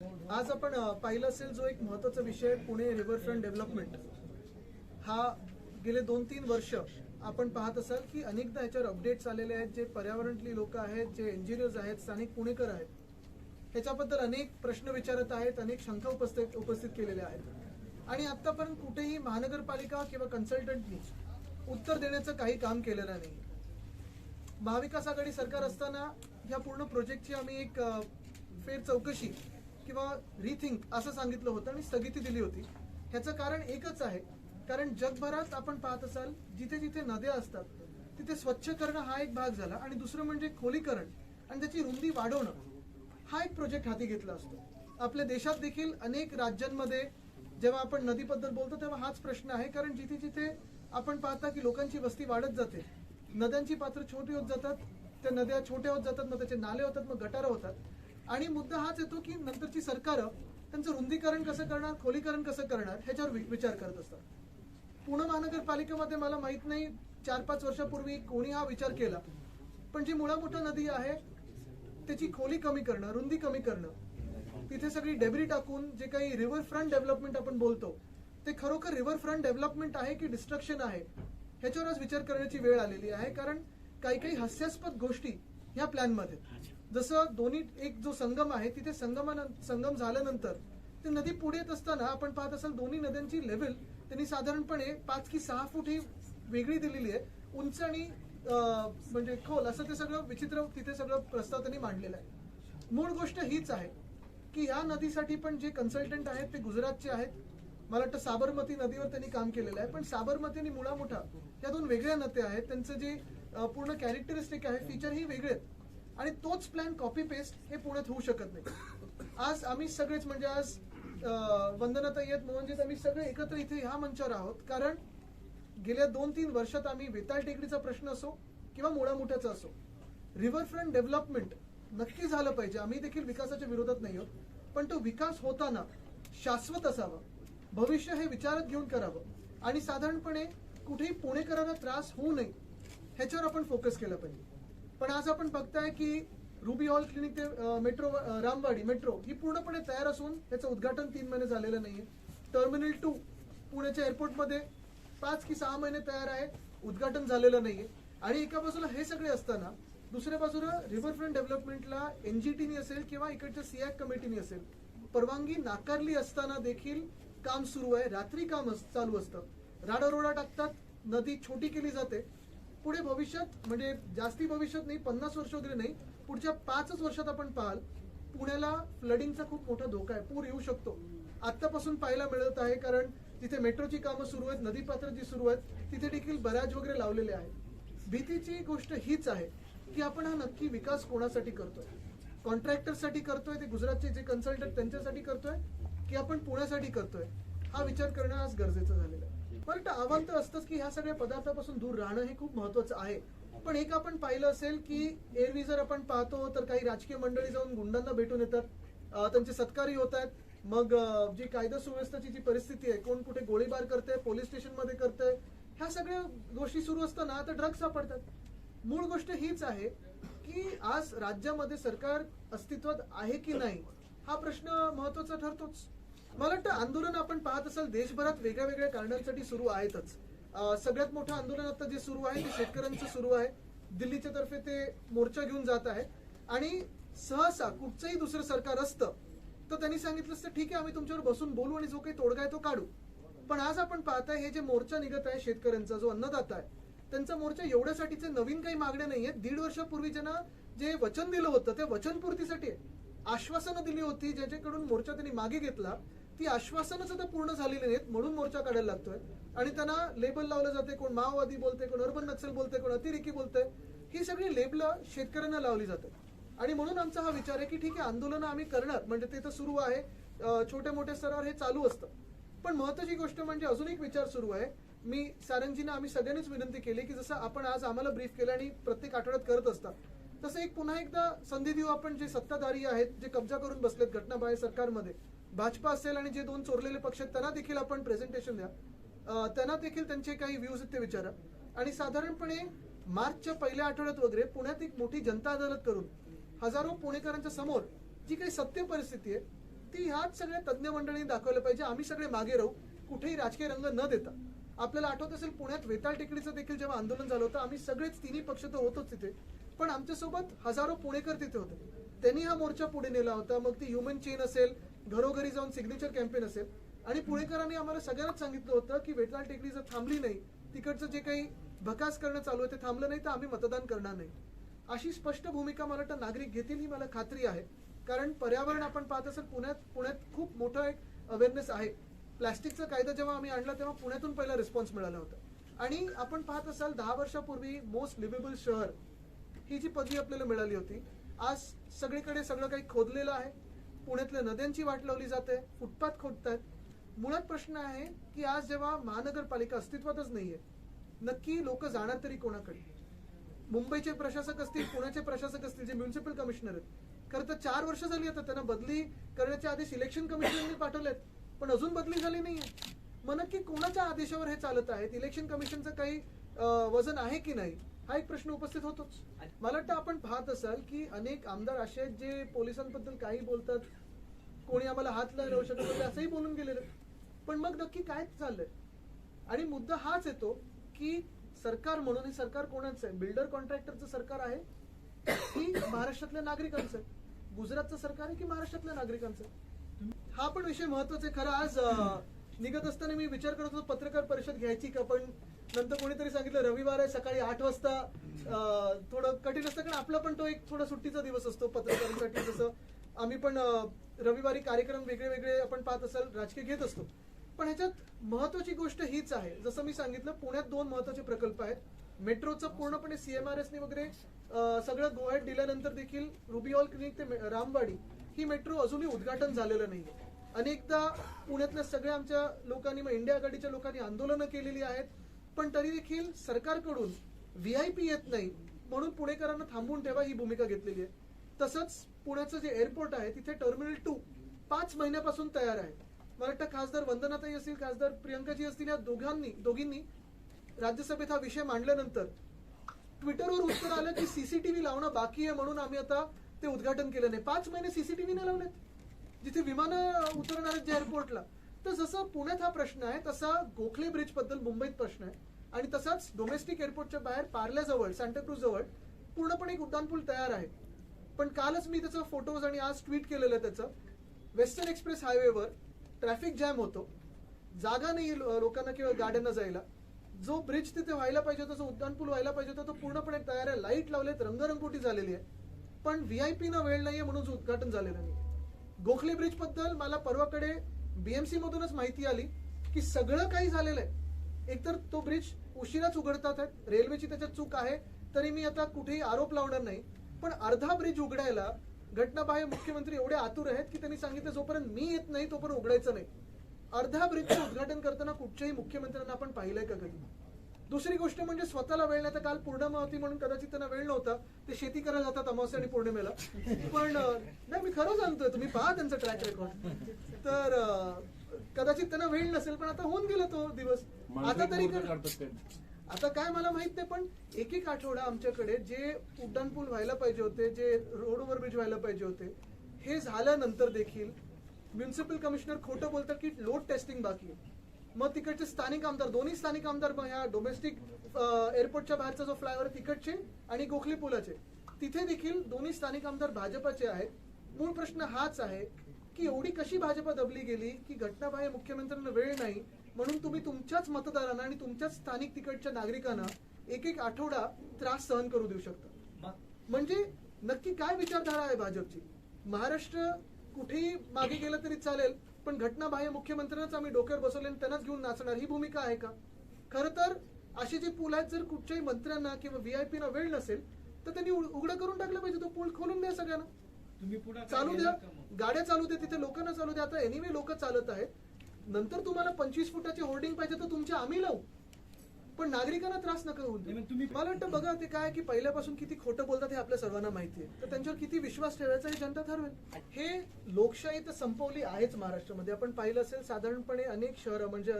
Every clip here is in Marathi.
आज आपण पाहिलं असेल जो एक महत्त्वाचा विषय पुणे रिव्हरफ्रंट डेव्हलपमेंट हा गेले दोन तीन वर्ष आपण पाहत असाल की अनेकदा याच्यावर अपडेट्स आलेले आहेत जे पर्यावरणतली लोक आहेत जे इंजिनियर्स आहेत स्थानिक पुणेकर आहेत ह्याच्याबद्दल अनेक प्रश्न विचारत आहेत अनेक शंका उपस्थित उपस्थित केलेल्या आहेत. आणि आतापर्यंत कुठेही महानगरपालिका किंवा कन्सल्टंटनी उत्तर देण्याचं काही काम केलेलं नाही. महाविकास आघाडी सरकार असताना ह्या पूर्ण प्रोजेक्टची आम्ही एक फेर चौकशी किंवा रिथिंक असं सांगितलं होतं आणि स्थगिती दिली होती. ह्याचं कारण एकच आहे. कारण जगभरात आपण पाहत असाल जिथे जिथे नद्या असतात तिथे स्वच्छ करणं हा एक भाग झाला आणि दुसरं म्हणजे खोलीकरण आणि त्याची रुंदी वाढवणं. हा एक प्रोजेक्ट हाती घेतला असतो. आपल्या देशात देखील अनेक राज्यांमध्ये जेव्हा आपण नदीबद्दल बोलतो तेव्हा हाच प्रश्न आहे. कारण जिथे जिथे आपण पाहता की लोकांची वस्ती वाढत जाते. नद्यांची पात्र छोटी होत जातात त्या नद्या छोट्या होत जातात मग त्याचे नाले होतात मग गटारं होतात. आणि मुद्दा हाच येतो की नंतरची सरकारं त्यांचं रुंदीकरण कसं करणार खोलीकरण कसं करणार ह्याच्यावर वि- विचार करत असतात. पुणे महानगरपालिकेमध्ये मला माहीत नाही चार पाच वर्षापूर्वी कोणी हा विचार केला. पण जी मुळामोठा नदी आहे त्याची खोली कमी करणं रुंदी कमी करणं तिथे सगळी डेबरी टाकून जे काही रिव्हर फ्रंट डेव्हलपमेंट आपण बोलतो ते खरोखर रिव्हर फ्रंट डेव्हलपमेंट आहे की डिस्ट्रक्शन आहे ह्याच्यावर आज विचार करण्याची वेळ आलेली आहे कारण काही काही हास्यास्पद गोष्टी ह्या प्लॅनमध्ये जसं दोन्ही एक जो संगम आहे तिथे संगमान संगम झाल्यानंतर ते नदी पुढे येत असताना आपण पाहत असाल दोन्ही नद्यांची लेवल त्यांनी साधारणपणे पाच की सहा फूट ही वेगळी दिलेली आहे. उंच आणि म्हणजे खोल असं ते सगळं विचित्र तिथे सगळं प्रस्ताव त्यांनी मांडलेला आहे. मूळ गोष्ट हीच आहे की ह्या नदीसाठी पण जे कन्सल्टंट आहेत ते गुजरातचे आहेत. मला वाटतं साबरमती नदीवर त्यांनी काम केलेलं आहे. पण साबरमती आणि मुळा मोठा या दोन वेगळ्या नद्या आहेत. त्यांचं जे पूर्ण कॅरेक्टरिस्टिक आहे फीचर ही वेगळे आहेत. आणि तोच प्लॅन कॉपी पेस्ट हे पुण्यात होऊ शकत नाही. आज आम्ही सगळेच म्हणजे आज अं, वंदनाताई आहेत मोहनजीत आम्ही सगळे एकत्र इथे ह्या मंचावर आहोत. कारण गेल्या दोन तीन वर्षात आम्ही वेताळ टेकडीचा प्रश्न असो किंवा मुळामुठ्याचा असो रिव्हरफ्रंट डेव्हलपमेंट नक्की झालं पाहिजे. आम्ही देखील विकासाच्या विरोधात नाही आहोत. पण तो विकास होताना शाश्वत असावा. भविष्य हे विचारात घेऊन करावं. आणि साधारणपणे कुठेही पुणेकरांना त्रास होऊ नये ह्याच्यावर आपण फोकस केला पाहिजे. पण आज आपण बघताय की रुबी हॉल क्लिनिक ते मेट्रो रामवाडी मेट्रो ही पूर्णपणे तयार असून त्याचं उद्घाटन तीन महिने झालेलं नाहीये. टर्मिनल टू पुण्याच्या एअरपोर्टमध्ये पाच की सहा महिने तयार आहे. उद्घाटन झालेलं नाहीये. आणि एका बाजूला हे सगळे असताना दुसऱ्या बाजूला रिव्हरफ्रंट डेव्हलपमेंटला एनजीटीनी असेल किंवा इकडच्या सियाक कमिटीनी असेल परवानगी नाकारली असताना देखील काम सुरू आहे. रात्री काम अस- चालू असतं. राडारोडा टाकतात. नदी छोटी केली जाते. पुढे भविष्यात म्हणजे जास्ती भविष्यात नाही पन्नास वर्ष वगैरे नाही पुढच्या पाचच वर्षात आपण पाहाल पुण्याला फ्लडिंगचा खूप मोठा धोका आहे. पूर येऊ शकतो. आतापासून पाहायला मिळत आहे कारण तिथे मेट्रोची कामं सुरू आहेत नदीपात्र जी सुरू आहेत तिथे देखील बऱ्याच वगैरे लावलेले आहेत. भीतीची गोष्ट हीच आहे की आपण हा नक्की विकास कोणासाठी करतोय? कॉन्ट्रॅक्टरसाठी करतोय ते गुजरातचे जे कन्सल्टंट त्यांच्यासाठी करतोय की आपण पुण्यासाठी करतोय? हा विचार करणं आज गरजेचं झालेलं आहे. मला आव्हान तर असतंच की ह्या सगळ्या पदार्थापासून दूर राहणं हे खूप महत्वाचं आहे. पण एक आपण पाहिलं असेल की एरवी जर आपण पाहतो तर काही राजकीय मंडळी जाऊन गुंडांना भेटून येतात. त्यांचे सत्कारही होत आहेत. मग जी कायदा सुव्यवस्थेची जी परिस्थिती आहे कोण कुठे गोळीबार करते पोलीस स्टेशनमध्ये ह्या सगळ्या गोष्टी सुरू असताना तर ड्रग्ज सापडतात. मूळ गोष्ट हीच आहे की आज राज्यामध्ये सरकार अस्तित्वात आहे की नाही हा प्रश्न महत्त्वाचा ठरतोच. मला वाटतं आंदोलन आपण पाहत असाल देशभरात वेगळ्या वेगळ्या कारणांसाठी सुरू आहेतच. सगळ्यात मोठं आंदोलन आता जे सुरू आहे ते शेतकऱ्यांचं सुरू आहे. दिल्लीच्या तर्फे ते मोर्चा घेऊन जात आहे. आणि सहसा कुठचंही दुसरं सरकार असतं तर त्यांनी सांगितलं असतं ठीक आहे आम्ही तुमच्यावर बसून बोलू आणि जो काही तोडगा आहे तो काढू. पण आज आपण पाहताय हे जे मोर्चा निघत आहे शेतकऱ्यांचा जो अन्नदाता आहे त्यांचा मोर्चा एवढ्यासाठीचे नवीन काही मागण्या नाही आहेत. दीड वर्षापूर्वी ज्यांना जे वचन दिलं होतं ते वचनपूर्तीसाठी आश्वासनं दिली होती ज्याच्याकडून मोर्चा त्यांनी मागे घेतला. ती आश्वासनच आता पूर्ण झालेली नाहीत म्हणून मोर्चा काढायला लागतोय. आणि त्यांना लेबल लावलं जाते कोण माओवादी बोलते कोण अर्बन नक्सल बोलते कोण अतिरेकी बोलते ही सगळी लेबलं शेतकऱ्यांना लावली जाते आणि म्हणून आमचा हा विचार आहे की ठीक आहे आंदोलन आम्ही करणार म्हणजे ते तर सुरू आहे छोट्या मोठ्या स्तरावर हे चालू असतं. पण महत्वाची गोष्ट म्हणजे अजून एक विचार सुरू आहे. मी सारंगजींना आम्ही सगळ्यांनीच विनंती केली की जसं आपण आज आम्हाला ब्रीफ केलं आणि प्रत्येक आठवड्यात करत असतात तसं एक पुन्हा एकदा संधी देऊ आपण जे सत्ताधारी आहेत जे कब्जा करून बसलेत घटनाबाह्य सरकारमध्ये. भाजपा असेल आणि जे दोन चोरलेले पक्ष आहेत त्यांना देखील आपण प्रेझेंटेशन द्या. त्यांना देखील त्यांचे काही व्ह्यूज आहेत ते विचारा. आणि साधारणपणे मार्चच्या पहिल्या आठवड्यात वगैरे पुण्यात एक मोठी जनता अदालत करून हजारो पुणेकरांच्या समोर जी काही सत्य परिस्थिती आहे ती ह्याच सगळ्या तज्ज्ञ मंडळींनी दाखवलं पाहिजे. आम्ही सगळे मागे राहू कुठेही राजकीय रंग न देता. आपल्याला आठवत असेल पुण्यात वेताळ टेकडीचं देखील जेव्हा आंदोलन झालं होतं आम्ही सगळेच तिन्ही पक्ष तर होतोच तिथे. पण आमच्यासोबत हजारो पुणेकर तिथे होते. त्यांनी हा मोर्चा पुढे नेला होता. मग ती ह्युमन चेन असेल घरोघरी जाऊन सिग्नेचर कॅम्पेन असेल. आणि पुणेकरांनी आम्हाला सगळ्यांनाच सांगितलं होतं की वेताळ टेकडी जर थांबली नाही. तिकडचं जे काही भकास करणं चालू आहे ते थांबलं नाही तर आम्ही मतदान करणार नाही. अशी स्पष्ट भूमिका मला वाटतं नागरिक घेतील ही मला खात्री आहे. कारण पर्यावरण आपण पाहत असेल पुण्यात पुण्यात खूप मोठं एक अवेअरनेस आहे. प्लॅस्टिकचा कायदा जेव्हा आम्ही आणला तेव्हा पुण्यातून पहिला रिस्पॉन्स मिळाला होता. आणि आपण पाहत असाल दहा वर्षापूर्वी मोस्ट लिव्हेबल शहर ही जी पदवी आपल्याला मिळाली होती आज सगळीकडे सगळं काही खोदलेलं आहे. पुण्यातल्या नद्यांची वाट लावली जाते फुटपाथ खोदतायत मुळात प्रश्न आहे की आज जेव्हा महानगरपालिका अस्तित्वातच नाहीये नक्की लोक जाणार तरी कोणाकडे? मुंबईचे प्रशासक असतील पुण्याचे प्रशासक असतील जे म्युन्सिपल कमिशनर आहेत. खरं तर चार वर्ष झाली आता त्यांना बदली करण्याचे आदेश इलेक्शन कमिशनरने पाठवलेत पण अजून बदली झाली नाहीये. मग नक्की कोणाच्या आदेशावर हे चालत आहेत? इलेक्शन कमिशनचं काही वजन आहे की नाही? हा एक प्रश्न उपस्थित होतोच. मला वाटतं आपण पाहत असाल की अनेक आमदार असे आहेत जे पोलिसांबद्दल काही बोलतात कोणी आम्हाला हात नाही लावू शकत वगैरे असंही बोलून गेलेलं. पण मग नक्की काय चाललंय? आणि मुद्दा हाच येतो की सरकार म्हणून हे सरकार कोणाचं आहे? बिल्डर कॉन्ट्रॅक्टरचं सरकार आहे की महाराष्ट्रातल्या नागरिकांचं गुजरातचं सरकार आहे की महाराष्ट्रातल्या नागरिकांचं हा पण विषय महत्त्वाचा आहे. खरं आज निघत असताना मी विचार करत होतो पत्रकार परिषद घ्यायची का? पण नंतर कोणीतरी सांगितलं रविवार आहे सकाळी आठ वाजता थोडं कठीण असतं कारण आपला पण तो एक थोडा सुट्टीचा दिवस असतो पत्रकारांसाठी जसं. आम्ही पण रविवारी कार्यक्रम वेगळे वेगळे आपण पाहत असाल राजकीय घेत असतो. पण ह्याच्यात महत्वाची गोष्ट हीच आहे जसं मी सांगितलं पुण्यात दोन महत्त्वाचे प्रकल्प आहेत. मेट्रोचं पूर्णपणे सीएमआरएसने वगैरे सगळं गोव्यात दिल्यानंतर देखील रुबिऑल क्लिनिक ते रामवाडी ही मेट्रो अजूनही उद्घाटन झालेलं नाही. अनेकदा पुण्यातल्या सगळ्या आमच्या लोकांनी मग इंडिया आघाडीच्या लोकांनी आंदोलनं केलेली आहेत. पण तरी देखील सरकारकडून व्हीआयपी येत नाही म्हणून पुणेकरांना थांबवून ठेवा ही भूमिका घेतलेली आहे. तसंच पुण्याचं जे एअरपोर्ट आहे तिथे टर्मिनल टू पाच महिन्यापासून तयार आहे. मला वाटतं खासदार वंदनाताई असतील खासदार प्रियंकाजी असतील या दोघांनी दोघींनी राज्यसभेत हा विषय मांडल्यानंतर ट्विटरवर उत्तर आलं की सीसीटीव्ही लावणं बाकी आहे म्हणून आम्ही आता ते उद्घाटन केलं नाही. पाच महिने सीसीटीव्ही नाही लावलेत. जिथे विमानं उतरणार आहेत ज्या एअरपोर्टला तर जसं पुण्यात हा प्रश्न आहे तसा गोखले ब्रिजबद्दल मुंबईत प्रश्न आहे. आणि तसाच डोमेस्टिक एअरपोर्टच्या बाहेर पार्ल्याजवळ सांताक्रूज जवळ पूर्णपणे एक उड्डाणपूल तयार आहे. पण कालच मी त्याचं फोटोज आणि आज ट्विट केलेलं आहे त्याचं. वेस्टर्न एक्सप्रेस हायवेवर ट्रॅफिक जॅम होतो. जागा नाही लोकांना किंवा गाड्यांना जायला. जो ब्रिज तिथे व्हायला पाहिजे होता जो उड्डाणपूल व्हायला पाहिजे होता तो पूर्णपणे तयार आहे. लाइट लावलेत रंगरंगोटी झालेली आहे. पण व्ही आय न वेळ नाहीये म्हणून उद्घाटन झालेलं नाही. गोखले ब्रिजबद्दल मला परवाकडे बीएमसी मधूनच माहिती आली की सगळं काही झालेलं आहे. एकतर तो ब्रिज उशिराच उघडतात आहेत. रेल्वेची त्याच्यात चूक आहे. तरी मी आता कुठेही आरोप लावणार नाही. पण अर्धा ब्रिज उघडायला घटनाबाह्य मुख्यमंत्री एवढे आतुर आहेत की त्यांनी सांगितलं जोपर्यंत मी येत नाही तोपर्यंत उघडायचं नाही. अर्धा ब्रिजचं उद्घाटन करताना कुठच्याही मुख्यमंत्र्यांना आपण पाहिलंय का कधी? दुसरी गोष्ट म्हणजे स्वतःला वेळ नाही तर काल पौर्णिमा होती म्हणून कदाचित त्यांना वेळ नव्हता. ते शेती करायला जातात अमावस्या आणि पौर्णिमेला. पण नाही मी खरं सांगतोय तुम्ही पहा त्यांचं ट्रॅक रेकॉर्ड तर कदाचित त्यांना वेळ नसेल पण आता होऊन गेला तो दिवस. आता तरी आता काय मला माहीत नाही पण एक एक आठवडा आमच्याकडे जे उड्डाणपूल व्हायला पाहिजे होते जे रोड ओव्हर ब्रिज व्हायला पाहिजे होते हे झाल्यानंतर देखील म्युन्सिपल कमिशनर खोटं बोलतात की लोड टेस्टिंग बाकी आहे. मग तिकडचे स्थानिक आमदार दोन्ही स्थानिक आमदार मग ह्या डोमेस्टिक एअरपोर्टच्या बाहेरचा जो फ्लायओव्हर तिकडचे आणि गोखली पुलाचे तिथे देखील दोन्ही स्थानिक आमदार भाजपाचे आहेत. मूळ प्रश्न हाच आहे की एवढी कशी भाजपा दबली गेली की घटनाबाह्य मुख्यमंत्र्यांना वेळ नाही म्हणून तुम्ही तुमच्याच मतदारांना आणि तुमच्याच स्थानिक तिकडच्या नागरिकांना एक एक आठवडा त्रास सहन करू देऊ शकता. म्हणजे नक्की काय विचारधारा आहे भाजपची? महाराष्ट्र कुठेही मागे गेलं तरी चालेल पण घटनाबाह्य मुख्यमंत्र्यांनाच आम्ही डोक्यावर बसवले आणि त्यांनाच घेऊन नाचणार. ही भूमिका आहे का? खरं तर असे जे पूल आहेत जर कुठच्याही मंत्र्यांना किंवा व्हीआयपी ना वेळ नसेल तर त्यांनी उघ- उघडं करून टाकलं पाहिजे तो पूल खोलून द्या सगळ्यांना. तुम्ही चालू द्या. गाड्या चालू द्या तिथे लोकांना चालू द्या. आता एनिवे लोक चालत आहेत. नंतर तुम्हाला पंचवीस फुटाची होर्डिंग पाहिजे तर तुमच्या आम्ही लावू. पण नागरिकांना त्रास नका होऊ देऊ. नाही, मग तुम्ही- मला वाटतं बघा ते काय की पहिल्यापासून किती खोटं बोलतात हे आपल्या सर्वांना माहिती आहे. तर त्यांच्यावर किती विश्वास ठेवायचा हे जनता ठरवेल. हे लोकशाही तर संपवली आहेच महाराष्ट्रामध्ये. आपण पाहिलं असेल साधारणपणे अनेक शहरं म्हणजे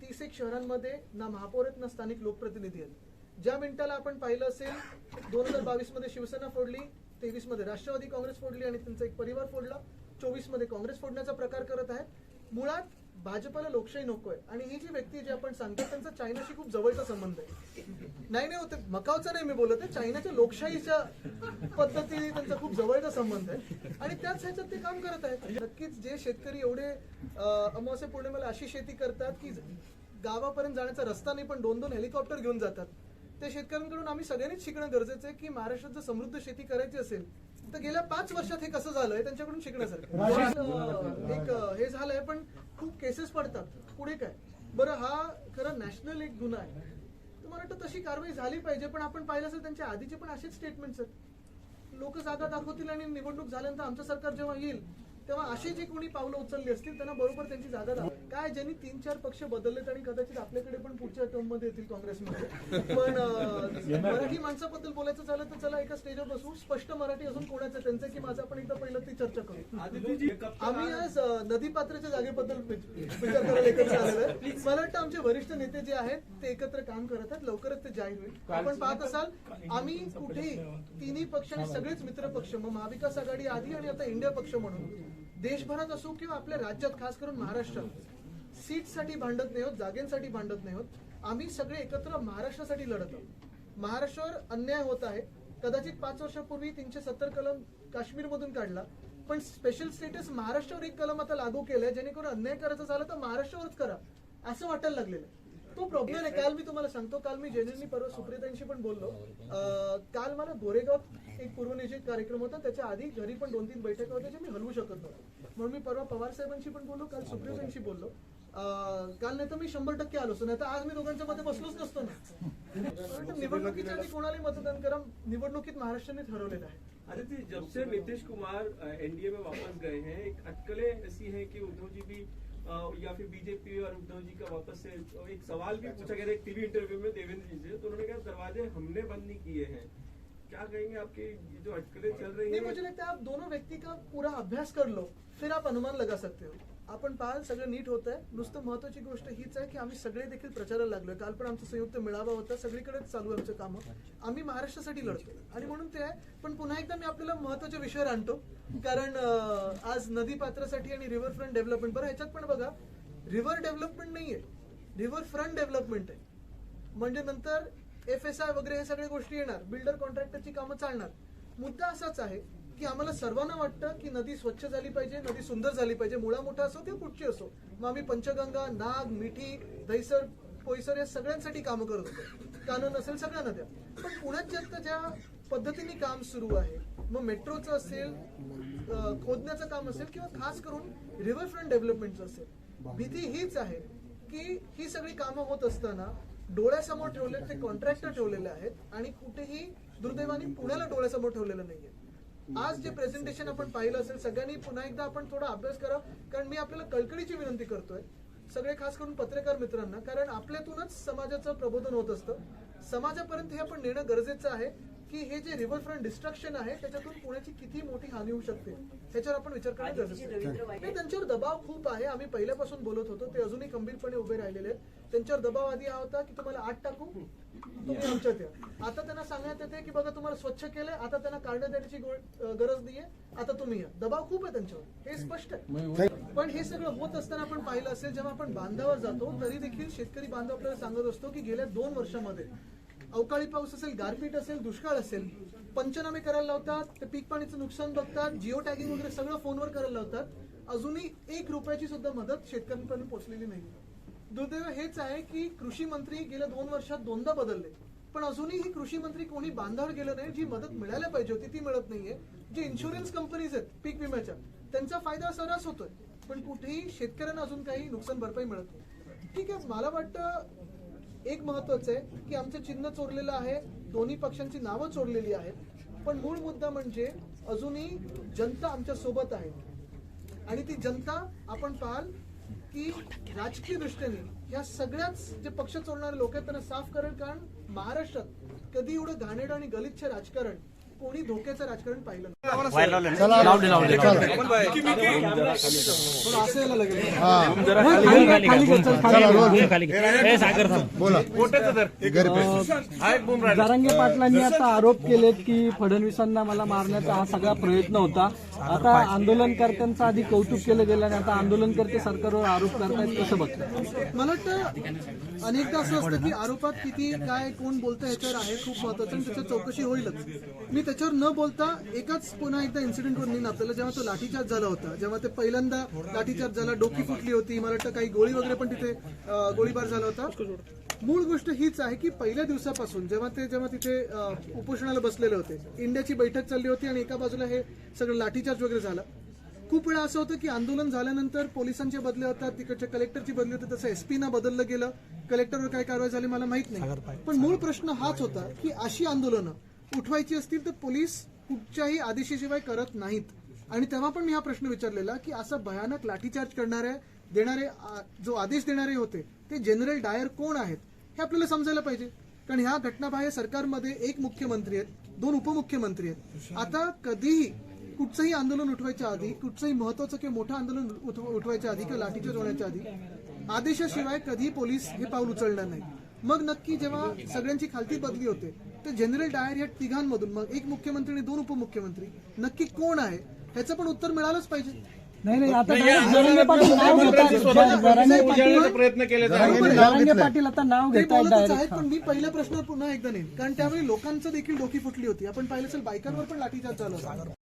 तीस एक शहरांमध्ये ना महापौर आहेत ना स्थानिक लोकप्रतिनिधी आहेत. ज्या मिनिटाला आपण पाहिलं असेल दोन हजार बावीसमध्ये शिवसेना फोडली तेवीसमध्ये राष्ट्रवादी काँग्रेस फोडली आणि त्यांचा एक परिवार फोडला चोवीसमध्ये काँग्रेस फोडण्याचा प्रकार करत आहेत. मुळात भाजपला लोकशाही नकोय. आणि ही जी व्यक्ती जी आपण सांगतो त्यांचा चायनाशी खूप जवळचा संबंध आहे. नाही नाही होते. मकावचा नाही मी बोलत आहे. चायनाच्या लोकशाहीच्या पद्धतीने त्यांचा खूप जवळचा संबंध आहे. आणि त्याच ह्याच्यात ते काम करत आहेत. नक्कीच जे शेतकरी एवढे अमावस्या पौर्णिमेला अशी शेती करतात की गावापर्यंत जाण्याचा रस्ता नाही पण दोन दोन हेलिकॉप्टर घेऊन जातात. त्या शेतकऱ्यांकडून आम्ही सगळ्यांनीच शिकणं गरजेचं आहे की महाराष्ट्रात जर समृद्ध शेती करायची असेल तर गेल्या पाच वर्षात हे कसं झालंय त्यांच्याकडून शिकण्यासारखं. एक हे झालंय पण खूप केसेस पडतात. पुढे काय? बरं हा खरा नॅशनल एक गुन्हा आहे. तर मला वाटतं तशी कारवाई झाली पाहिजे पण आपण पाहिलं असेल त्यांच्या आधीचे पण असेच स्टेटमेंट्स आहेत. लोक जागा दाखवतील आणि निवडणूक झाल्यानंतर आमचं सरकार जेव्हा येईल तेव्हा अशी जी कोणी पावलं उचलली असतील त्यांना बरोबर त्यांची जागा दाखव काय ज्यांनी तीन चार पक्ष बदललेत आणि कदाचित आपल्याकडे पण पुढच्या टर्ममध्ये येतील काँग्रेसमध्ये. पण मराठी माणसाबद्दल बोलायचं झालं तर चला एका स्टेजवर बसू. स्पष्ट मराठी अजून कोणाचं त्यांचं की माझं आपण एकदा पहिलं ती चर्चा करू. आम्ही आज नदी पात्राच्या जागेबद्दल विच- विचार करायला एकत्र आलेलो आहे. मला वाटतं आमचे वरिष्ठ नेते जे आहेत ते एकत्र काम करत आहेत. लवकरच ते जाहीर होईल. आपण पाहत असाल आम्ही कुठेही तिन्ही पक्ष आणि सगळेच मित्र पक्ष मग महाविकास आघाडी आधी आणि आता इंडिया पक्ष म्हणून. देशभरात असो किंवा आपल्या राज्यात खास करून महाराष्ट्रात सीटसाठी भांडत नाही होत जागेंसाठी भांडत नाही होत. आम्ही सगळे एकत्र महाराष्ट्रासाठी लढत आहोत. महाराष्ट्रावर अन्याय होत आहे. कदाचित पाच वर्षापूर्वी तीनशे सत्तर कलम काश्मीरमधून काढला. पण स्पेशल स्टेटस महाराष्ट्रावर एक कलम आता लागू केलंय जेणेकरून अन्याय करायचं झालं तर महाराष्ट्रावरच करा. असं वाटायला लागलेलं आहे. तो प्रॉब्लेम आहे. काल मी तुम्हाला सांगतो काल मी जेनेरली परवा सुप्रियतांशी पण बोललो. अं, काल मला गोरेगाव एक पूर्वनियोजित कार्यक्रम होता. त्याच्या आधी घरी पण दोन तीन बैठका होत्या जे मी हलवू शकत नव्हतो. म्हणून मी परवा पवार साहेबांशी पण बोललो काल सुप्रियतांशी बोललो. अं, काल नाही तर मी शंभर टक्के आलो. नाही तर आज मी दोघांच्या मध्ये बसलोच नसतो ना. निवडणुकीच्या आधी कोणालाही मतदान करा निवडणुकीत महाराष्ट्राने ठरवलेलं आहे. आदित्य जब से नीतीश कुमार एनडीए में वापस गए हैं. एक अटकलें ऐसी हैं कि उद्धव जी भी या फिर बीजेपी और उद्धव जी का वापस से एक सवाल भी पूछा गया एक टीवी इंटरव्यू में देवेंद्र जी से तो उन्होंने कहा दरवाजे हमने बंद नहीं किए हैं। क्या कहेंगे आपके ये जो अटकलें चल रही है? मुझे लगता है आप दोनों व्यक्ति का पूरा अभ्यास कर लो फिर आप अनुमान लगा सकते हो। आपण पाहाल सगळं नीट होत आहे नुसतं महत्वाची गोष्ट हीच आहे की आम्ही सगळे देखील प्रचाराला लागलो काल पण आमचा संयुक्त मेळावा होता. सगळीकडेच चालू आहे आमचं कामं. आम्ही महाराष्ट्रासाठी लढतो आणि म्हणून ते आहे. पण पुन्हा एकदा मी आपल्याला महत्त्वाच्या विषयावर आणतो. कारण आज नदी पात्रासाठी आणि रिव्हरफ्रंट डेव्हलपमेंट बरं ह्याच्यात पण बघा रिव्हर डेव्हलपमेंट नाहीये. रिव्हर फ्रंट डेव्हलपमेंट आहे. म्हणजे नंतर एफ एस आय वगैरे हे सगळ्या गोष्टी येणार. बिल्डर कॉन्ट्रॅक्टरची कामं चालणार. मुद्दा असाच आहे की आम्हाला सर्वांना वाटतं की नदी स्वच्छ झाली पाहिजे नदी सुंदर झाली पाहिजे. मुळा मोठा असो किंवा कुठची असो. मग आम्ही पंचगंगा नाग मिठी दहिसर पोयसर या सगळ्यांसाठी कामं करत होतो. कानन असेल सगळ्या नद्या. पण पुण्यात जास्त आता ज्या पद्धतीने काम सुरू आहे मग मेट्रोचं असेल खोदण्याचं काम असेल किंवा खास करून रिव्हरफ्रंट डेव्हलपमेंटचं असेल भीती हीच आहे की ही सगळी कामं होत असताना डोळ्यासमोर ठेवले ते कॉन्ट्रॅक्टर ठेवलेले आहेत आणि कुठेही दुर्दैवाने पुण्याला डोळ्यासमोर ठेवलेलं नाहीये. आज जे प्रेझेंटेशन आपण पाहिलं असेल सगळ्यांनी पुन्हा एकदा आपण थोडा अभ्यास करा कारण मी आपल्याला कळकळीची विनंती करतोय सगळे खास करून पत्रकार मित्रांना कारण आपल्यातूनच समाजाचं प्रबोधन होत असतं. समाजापर्यंत हे आपण नेणं गरजेचं आहे. की हे जे रिव्हरफ्रंट डिस्ट्रक्शन आहे त्याच्यातून पुण्याची किती मोठी हानी होऊ शकते ह्याच्यावर आपण विचार करणं गरजेचं आहे त्यांच्यावर दबाव खूप आहे. आम्ही पहिल्यापासून बोलत होतो ते अजूनही खंबीरपणे उभे राहिलेले आहेत. त्यांच्यावर दबाव आधी हा होता की तुम्हाला आठ टाकू तुम्ही आमच्यात या. आता त्यांना सांगण्यात येते की बघा तुम्हाला स्वच्छ केलंय आता त्यांना काढण्यात देण्याची गरज नाहीये आता तुम्ही या. दबाव खूप आहे त्यांच्यावर. हे स्पष्ट आहे. पण हे सगळं होत असताना आपण पाहिलं असेल जेव्हा आपण बांधावर जातो तरी देखील शेतकरी बांधव आपल्याला सांगत असतो की गेल्या दोन वर्षामध्ये अवकाळी पाऊस असेल गारपीट असेल दुष्काळ असेल पंचनामे करायला लावतात ते पीक पाणीचं नुकसान बघतात जिओ टॅगिंग वगैरे सगळं फोनवर करायला लावतात. अजूनही एक रुपयाची सुद्धा मदत शेतकऱ्यांपर्यंत पोहोचलेली नाही. दुर्दैव हेच आहे की कृषी मंत्री गेल्या दोन वर्षात दोनदा बदलले. पण अजूनही ही कृषी मंत्री कोणी बांधावर गेलं नाही जी मदत मिळायला पाहिजे होती ती मिळत नाहीये. जे इन्शुरन्स कंपनीज आहेत पीक विम्याच्या त्यांचा फायदा सर्रास होतोय. पण कुठेही शेतकऱ्यांना अजून काही नुकसान भरपाई मिळत नाही. ठीक आहे मला वाटतं एक महत्वाचं आहे की आमचं चिन्ह चोरलेलं आहे दोन्ही पक्षांची नावं चोरलेली आहेत. पण मूळ मुद्दा म्हणजे अजूनही जनता आमच्यासोबत आहे. आणि ती जनता आपण पाहाल की राजकीय दृष्टीने या सगळ्याच जे पक्ष चोरणारे लोक आहेत त्यांना साफ करेल कारण महाराष्ट्रात कधी एवढं घाणेडं आणि गलिच्छ राजकारण कोणी धोक्याचं राजकारण पाहिलं जारांगे पाटलांनी आता आरोप केलेत की फडणवीसांना मला मारण्याचा हा सगळा प्रयत्न होता. आता आंदोलनकर्त्यांचं आधी कौतुक केलं गेलं आणि आता आंदोलनकर्ते सरकारवर आरोप करतायत कसं बघतं मला वाटतं अनेकदा असं असतं की आरोपात किती काय कोण बोलतं ह्याच्यावर आहे खूप महत्वाचं आणि त्याच्यावर चौकशी होईलच. मी त्याच्यावर न बोलता एकाच पुन्हा एकदा इन्सिडेंट वर आपल्याला जेव्हा तो लाठीचार्ज झाला होता जेव्हा ते पहिल्यांदा लाठीचार्ज झाला डोकी फुटली होती मला वाटतं काही गोळी वगैरे पण तिथे गोळीबार झाला होता. मूळ गोष्ट हीच आहे की पहिल्या दिवसापासून जेव्हा ते जेव्हा तिथे उपोषणाला बसलेले होते इंडियाची बैठक चालली होती आणि एका बाजूला हे सगळं लाठीचार्ज वगैरे झाला. खूप वेळा असं होतं की आंदोलन झाल्यानंतर पोलिसांचे बदले होतात तिकडच्या कलेक्टरची बदली होते तसं एसपी ना बदललं गेलं. कलेक्टरवर काय कारवाई झाली मला माहीत नाही. पण मूळ प्रश्न हाच होता की अशी आंदोलनं उठवायची असतील तर पोलीस कुठच्याही आदेशाशिवाय करत नाहीत. आणि तेव्हा पण मी हा प्रश्न विचारलेला की असा भयानक लाठीचार्ज करणारे देणारे जो आदेश देणारे होते ते जनरल डायर कोण आहेत? हे आपल्याला समजायला पाहिजे. कारण ह्या घटनाबाह्य सरकारमध्ये एक मुख्यमंत्री आहेत दोन उपमुख्यमंत्री आहेत. आता कधीही कुठचंही आंदोलन उठवायच्या आधी कुठचंही महत्वाचं किंवा मोठं आंदोलन उठवायच्या आधी किंवा लाठीचार्ज होण्याच्या आधी आदेशाशिवाय कधी पोलीस हे पाऊल उचलणार नाही मग नक्की जेव्हा सगळ्यांची खालती बदली होते तर जनरल डायर या तिघांमधून मग एक मुख्यमंत्री आणि दोन उपमुख्यमंत्री नक्की कोण आहे? ह्याचं पण उत्तर मिळालंच पाहिजे. नाही नाही आता जरांगे पाटील नाव घेतात. जरांगे पाटील प्रयत्न केले जरांगे पाटील आता नाव ते बोलतच आहेत पण मी पहिल्या प्रश्नावर पुन्हा एकदा नेईन. कारण त्यावेळी लोकांचं देखील डोकी फुटली होती. आपण पाहिलं असेल बायकांवर पण लाठीचार्ज झाला होता.